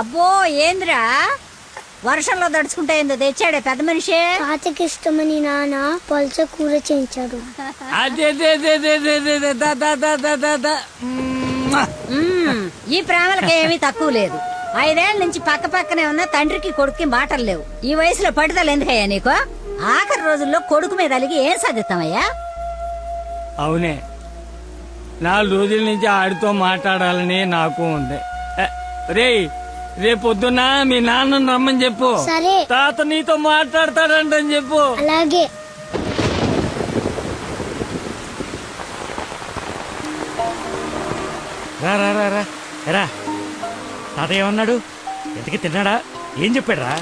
అబ్బో ఏంద్రా? వర్షంలో దడుచుకుంటే ఏందో తెచ్చాడే పెద్ద మనిషి. తాతకి ఇష్టమని నాన్న పల్స కూర చేయించాడు. అదే అదే అదే అదే అదే అదే అదే దా దా దా దా దా దా. మ్మ్. మ్మ్, ఈ ప్రేమలకి ఏమీ తక్కువ లేదు. ఐదేళ్ళ నుంచి పక్క పక్కనే ఉన్న తండ్రికి కొడుక్కి మాటలు లేవు. ఈ వయసులో పట్టుదల ఎందుకయ్యా నీకు? ఆఖరి రోజుల్లో కొడుకు మీద అలిగి ఏం సాధిస్తామయ్యా? అవునే. నాలుగు రోజుల నుంచి ఆడితో మాట్లాడాలని నాకు ఉంది. ఏ, రేయ్ రేపు పొద్దున్న మీ నాన్న రమ్మని చెప్పు. సరే. తాత నీతో మాట్లాడతాడంటని చెప్పు. అలాగే. రా రా రా రా. ఎరా. తాత ఏమన్నాడు? ఎంతకి తిన్నాడా? ఏం చెప్పాడు రా?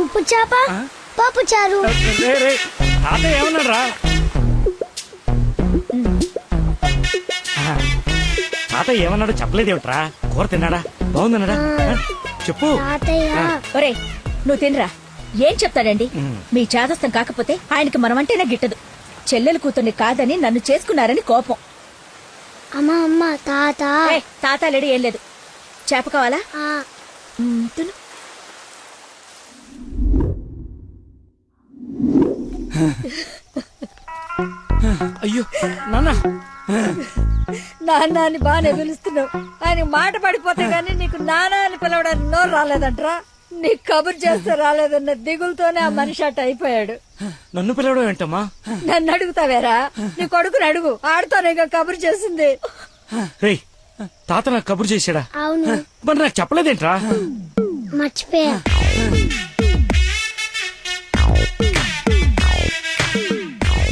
ఉప్పు చేప పప్పు చారు. తాత ఏమన్నాడు రా? తాత ఏమన్నాడు చెప్పలేదేమిట్రా? కూర తిన్నాడా? బాగుందన్నాడా? చెప్పు. తాతయ్య. ఒరే నువ్వు తినరా? ఏం చెప్తాడండి? మీ చాదస్తం కాకపోతే ఆయనకి మనమంటేనే గిట్టదు. చెల్లెలు కూతుర్ని కాదని నన్ను చేసుకున్నారని కోపం. అమ్మ అమ్మ తాత. ఏ తాతాలేడు ఏం లేదు. చేప కావాలా? ఆ, మ్, తిను. అయ్యో నాన్న. నాన్న అని బాగానే పిలుస్తున్నావు. ఆయన మాట పడిపోతే గానీ నీకు నాన్న అని పిలవడానికి నోరు రాలేదంట్రా? నీకు కబురు చేస్తే రాలేదన్న దిగులతోనే ఆ మనిషి అట్ట అయిపోయాడు. నన్ను పిలవడం ఏంటమ్మా? నన్ను అడుగుతావేరా? నీ కొడుకుని అడుగు. ఆడుతోనే ఇక కబురు చేసింది. రేయ్ తాత నాకు కబురు చేశాడా? అవును. మరి నాకు చెప్పలేదేంట్రా? మర్చిపోయా.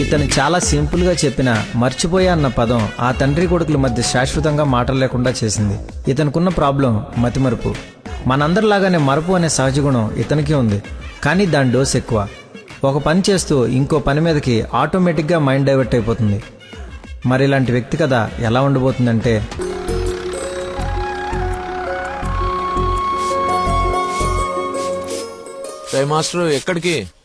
ఇతను చాలా సింపుల్గా చెప్పిన మర్చిపోయా అన్న పదం ఆ తండ్రి కొడుకుల మధ్య శాశ్వతంగా మాటలు లేకుండా చేసింది. ఇతనుకున్న ప్రాబ్లం మతిమరుపు. మనందరిలాగానే మరపు అనే సహజ గుణం ఇతనికి ఉంది కానీ దాని డోస్ ఎక్కువ. ఒక పని చేస్తూ ఇంకో పని మీదకి ఆటోమేటిక్గా మైండ్ డైవర్ట్ అయిపోతుంది. మరి ఇలాంటి వ్యక్తి కథ ఎలా ఉండబోతుందంటే మాస్టర్ ఎక్కడికి?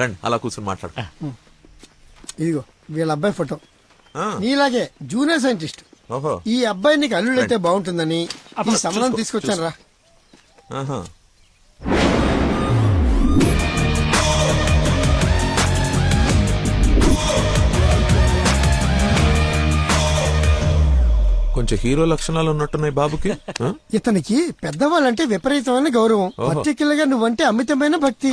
రండి అలా కూర్చొని మాట్లాడు. ఇదిగో వీళ్ళ అబ్బాయి ఫోటో. ఆ, నీలాగే జూనియర్ సైంటిస్ట్. ఓహో. ఈ అబ్బాయి నీకు అల్లుడైతే బాగుంటుందని ఈ సంబంధం తీసుకొచ్చాను రా. ఆహా. కొంచెం హీరో లక్షణాలు ఉన్నట్టున్నాయి బాబుకి ఆ? ఇతనికి పెద్దవాళ్ళంటే విపరీతమైన గౌరవం. పర్టికులర్గా నువ్వంటే అమితమైన భక్తి.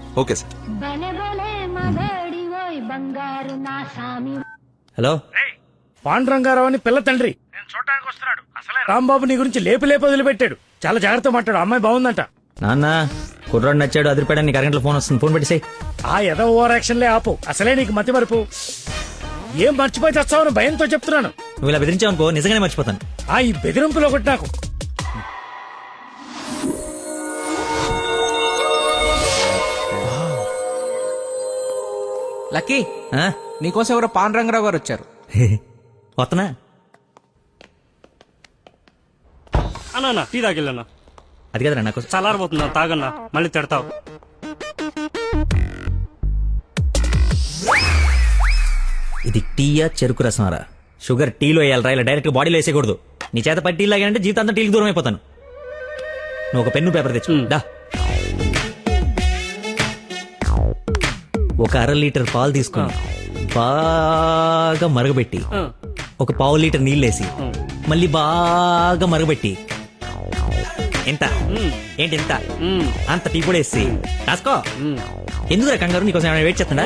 Okay sir. హలో? పాండురంగారావు అని పిల్ల తండ్రి. నేను చూడటానికి వస్తున్నాడు. అసలే రాంబాబు నీ గురించి లేపు లేపు వదిలిపెట్టాడు. చాలా జాగ్రత్త మాట్లాడు అమ్మాయి బాగుందంట. నాన్న కుర్రాడు నచ్చాడు అదిరిపాడని నీకు అరగంటలో ఫోన్ వస్తుంది. ఫోన్ పెట్టేసాయి. ఆ ఎద ఓవర్ యాక్షన్లే ఆపు. అసలే నీకు మతి మరుపు. ఏం మర్చిపోయి తెస్తావని భయంతో చెప్తున్నాను. నువ్వు ఇలా బెదిరించావు అనుకో నిజంగానే మర్చిపోతాను. ఆ ఈ బెదిరింపులో ఒకటి నాకు. లక్కీ? నీకోసం ఎవరో పాన్ రంగరావు గారు వచ్చారు. వస్తున్నా. అన్నా టీ తాగిల్లన్నా. అది కదరా నాకు చల్లారబోతున్నా తాగన్నా మళ్ళీ తిడతావు. ఇది టీయా చెరుకు రసమారా షుగర్ టీలో వేయాలరా ఇలా డైరెక్ట్ బాడీలో వేసేయకూడదు. నీ చేత పట్టి టీ లాగానంటే జీవితాంతం టీకి దూరం అయిపోతాను నువ్వు ఒక పెన్ను పేపర్ తెచ్చు దా. ఒక అర లీటర్ పాలు తీసుకుని బాగా మరగబెట్టి ఒక పావు లీటర్ నీళ్ళేసి మళ్ళీ బాగా మరగబెట్టి ఎంత? ఏంటి ఎంత? అంత టీ కూడా వేసి రాసుకో. ఎందుకు కంగారు? నీకోసం ఏమైనా వెయిట్ చేస్తుందా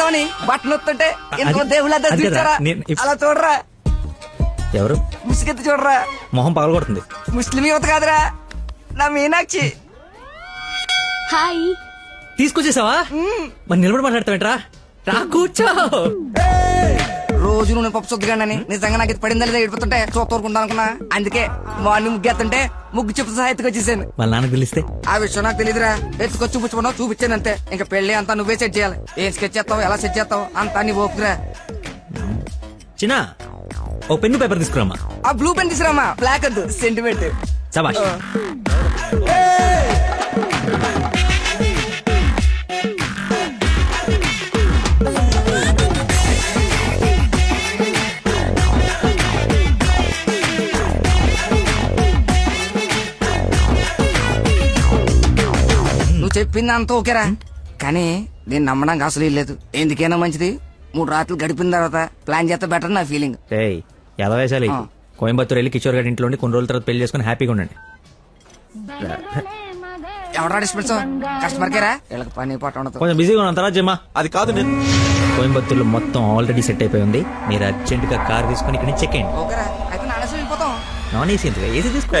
చేద్దామని బట్టలు వస్తుంటే అది- దేవుళ్ళ చూచారా? అలా చూడరా? ఎవరు? ముసుగెత్తి చూడరా? మొహం పగలగొడుతుంది. ముస్లిం యువత కాదురా. నా మీనాక్షి. హాయ్. తీసుకొచ్చేసావా? మరి నిలబడి మాట్లాడతావేంట్రా? రా కూర్చో. రోజు నువ్వు పప్పు చుద్దగానని నిజంగా నాకు ఇది పడిందా లేదా ఏడిపోతుంటే చూస్తూరుకుంటా అనుకున్నా. అందుకే మార్నింగ్ ముగ్గు ఎత్తుంటే ముగ్గు చెప్పు సహా ఎత్తుకొచ్చేసాను వాళ్ళ నాన్నకు తెలిస్తే ఆ విషయం నాకు తెలియదురా ఎత్తుకొచ్చి చూపించుకున్నావు చూపించాను అంతే. ఇంకా పెళ్ళి అంతా నువ్వే సెట్ చేయాలి. ఏం స్కెచ్ చేస్తావు ఎలా సెట్ చేస్తావు అంతా నీ ఓపుకురా చిన్న ఓ పెన్ను పేపర్ తీసుకురామా ఆ బ్లూ పెన్ తీసురామా బ్లాక్ వద్దు సెంటిమెంట్ సబాష్. చెప్పింది అంత ఓకేరా కానీ నేను నమ్మడానికి అసలు లేదు. ఎందుకైనా మంచిది. మూడు రాత్రులు గడిపిన తర్వాత ప్లాన్ చేస్తే బెటర్ నా ఫీలింగ్. ఏయ్ ఎలా వేసాలి. కోయంబత్తూర్ వెళ్ళి కిషోర్ గారి ఇంట్లో ఉండి కొన్ని రోజుల తర్వాత పెళ్ళి చేసుకుని హ్యాపీగా ఉండండి. ఎవడా డిస్పెన్స్ కస్టమర్ కేరా వీళ్ళకి పని పాట ఉండదు. కొంచెం బిజీగా ఉన్నాం. తర్వాత జమ్మా. అది కాదు నేను. కోయంబత్తూర్లో మొత్తం ఆల్రెడీ సెట్ అయిపోయి ఉంది. మీరు అర్జెంట్గా కార్ తీసుకుని ఇక్కడ నుంచి చెక్ అయ్యండి ఓకేరా. అయితే నాన్ ఏసీ ఎందుకు? ఏసీ తీసుకో.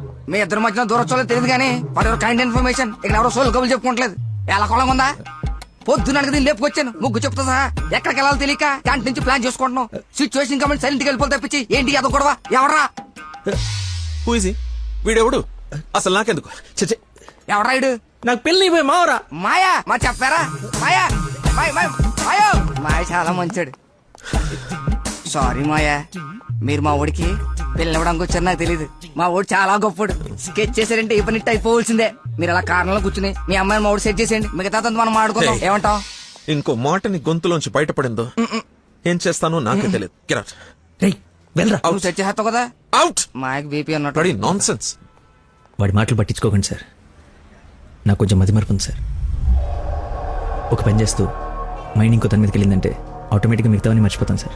మీ ఇద్దరు మధ్యన దూరం చూడలేదు తెలియదు కానీ వాడు ఎవరు కైండ్ ఇన్ఫర్మేషన్ ఇక్కడ ఎవరో సోల్ కబులు చెప్పుకోవట్లేదు ఎలా కొలం ఉందా? పొద్దున అడిగి దీన్ని లేపుకొచ్చాను ముగ్గు చెప్తా సహా. ఎక్కడికి వెళ్ళాలో తెలియక క్యాంటీన్ నుంచి ప్లాన్ చేసుకుంటున్నాం. సిచ్యువేషన్ కమెంట్ సైలెంట్గా వెళ్ళిపోతే తప్పించి ఏంటి అదో గొడవ? ఎవరా హూజీ వీడెవడు? అసలు నాకెందుకు? చచ్చే ఎవరా ఇడు నాకు పెళ్ళి అయిపోయి మావరా. మాయా? మా చెప్పారా? మాయా మాయ మాయ! మాయో! మాయ చాలా మంచాడు. సారీ మాయా మీరు మా ఊడికి పిల్లవడానికి వచ్చారు నాకు తెలియదు మా ఊడు చాలా గొప్పడు. స్కెచ్ చేశారంటే ఈ పని అయిపోవలసిందే. మీరు అలా కారణంలో కూర్చుని మీ అమ్మాయిని మా ఊడు సెట్ చేసేయండి. మిగతా మనం మాడుకుందాం. ఏమంటావ్? ఇంకో మాట నీ గొంతులోంచి బయటపడిందో? ఏం చేస్తానో నాకే తెలియదు గిరాట్ రేయ్ వెళ్ళరా. నువ్వు సెట్ చేస్తావు కదా? అవుట్ మాయకి బీపీ అన్నట్టు. నాన్ సెన్స్ వాడి మాటలు పట్టించుకోకండి సార్. నాకు కొంచెం మతి మరపు ఉంది సార్. ఒక పని చేస్తూ మైండ్ ఇంకో తన మీదకి వెళ్ళిందంటే ఆటోమేటిక్గా మిగతావన్నీ మర్చిపోతాను సార్.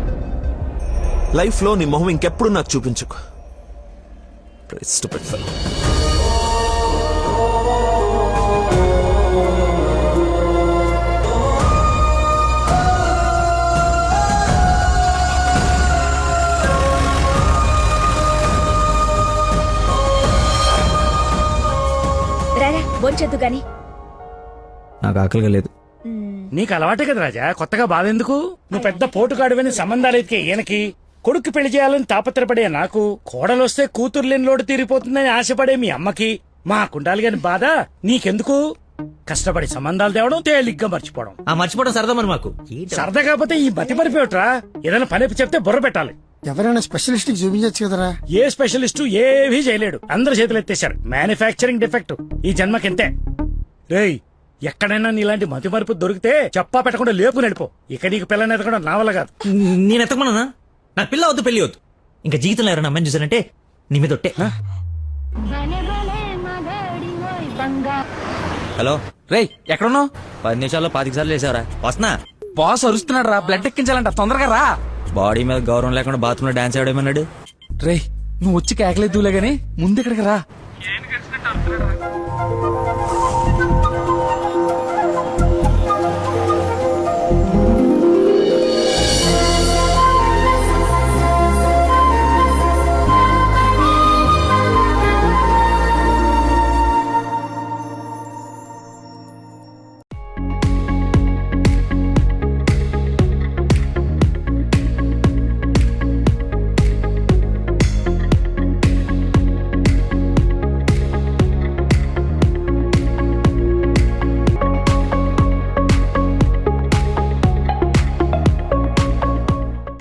లైఫ్లో నీ మొహం ఇంకెప్పుడు నాకు చూపించుకో. fellow. రారా బొంచొద్దు గాని. నాకు ఆకలిగా లేదు. నీకు అలవాటే కదా రాజా కొత్తగా బాధ ఎందుకు నువ్వు పెద్ద పోటుగాడువని సంబంధాలు ఎతికే ఈయనకి. కొడుకు పెళ్ళి చేయాలని తాపత్రపడే నాకు కోడలొస్తే కూతురు లేని లోటు తీరిపోతుందని ఆశపడే మీ అమ్మకి మా కుండాలి గాని బాధ నీకెందుకు? కష్టపడి సంబంధాలు తేవడం తేలిగ్గా మర్చిపోవడం. ఆ మర్చిపోవడం సరదా మరి మాకు. సరదా కాకపోతే ఈ మతి పరిపోయట్రా ఏదైనా పని చెప్తే బుర్ర పెట్టాలి. ఎవరైనా స్పెషలిస్ట్ చూపించచ్చు కదరా? ఏ స్పెషలిస్టు ఏవీ చేయలేడు. అందరు చేతులు ఎత్తేశారు. Manufacturing defect. ఈ జన్మకింతే. రేయ్ ఎక్కడైనా నీలాంటి మతి మరుపు దొరికితే చెప్పా పెట్టకుండా లేపు నడిపో ఇక నీకు పిల్లని ఎదగడం నా వల్ల కాదు. నేను ఎత్తకమన్నా నాకు పిల్ల వద్దు పెళ్ళి వద్దు. ఇంకా జీవితంలో ఎవరైనా అమ్మాయిని చూసానంటే నీ మీద ఒట్టే. హలో. రేయ్ ఎక్కడున్నావు? పది నిమిషాల్లో పాతిక సార్లు వేసావరా వస్తున్నా బాస్ అరుస్తున్నాడు రా బ్లడ్ ఎక్కించాలంట తొందరగా రా. బాడీ మీద గౌరవం లేకుండా బాత్రూమ్లో డాన్స్ ఆడేమన్నాడు రేయ్ నువ్వు వచ్చి కేకలేదులే గానీ ముందు ఇక్కడికి రా.